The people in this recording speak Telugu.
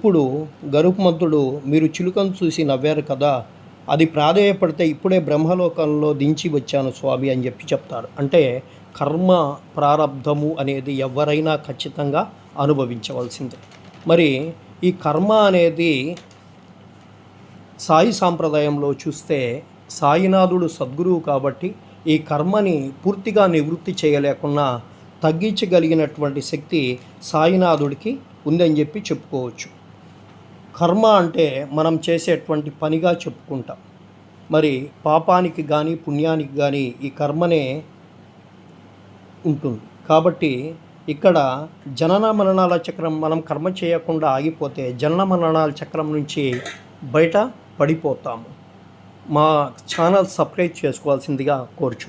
ఇప్పుడు గరుత్మంతుడు మీరు చిలుకను చూసి నవ్వారు కదా అది ప్రాధేయపడితే ఇప్పుడే బ్రహ్మలోకంలో దించి వచ్చాను స్వామి అని చెప్పి చెప్తారు. అంటే కర్మ ప్రారంధము అనేది ఎవరైనా ఖచ్చితంగా అనుభవించవలసిందే. మరి ఈ కర్మ అనేది సాయి సాంప్రదాయంలో చూస్తే సాయినాథుడు సద్గురువు కాబట్టి ఈ కర్మని పూర్తిగా నివృత్తి చేయలేకున్నా తగ్గించగలిగినటువంటి శక్తి సాయినాథుడికి ఉందని చెప్పి చెప్పుకోవచ్చు. కర్మ అంటే మనం చేసేటువంటి పనిగా చెప్పుకుంటాం. మరి పాపానికి కానీ పుణ్యానికి కానీ ఈ కర్మనే ఉంటుంది. కాబట్టి ఇక్కడ జనన మరణాల చక్రం మనం కర్మ చేయకుండా ఆగిపోతే జనన మరణాల చక్రం నుంచి బయట పడిపోతాము. మా ఛానల్ సబ్స్క్రైబ్ చేసుకోవాల్సిందిగా కోరుచు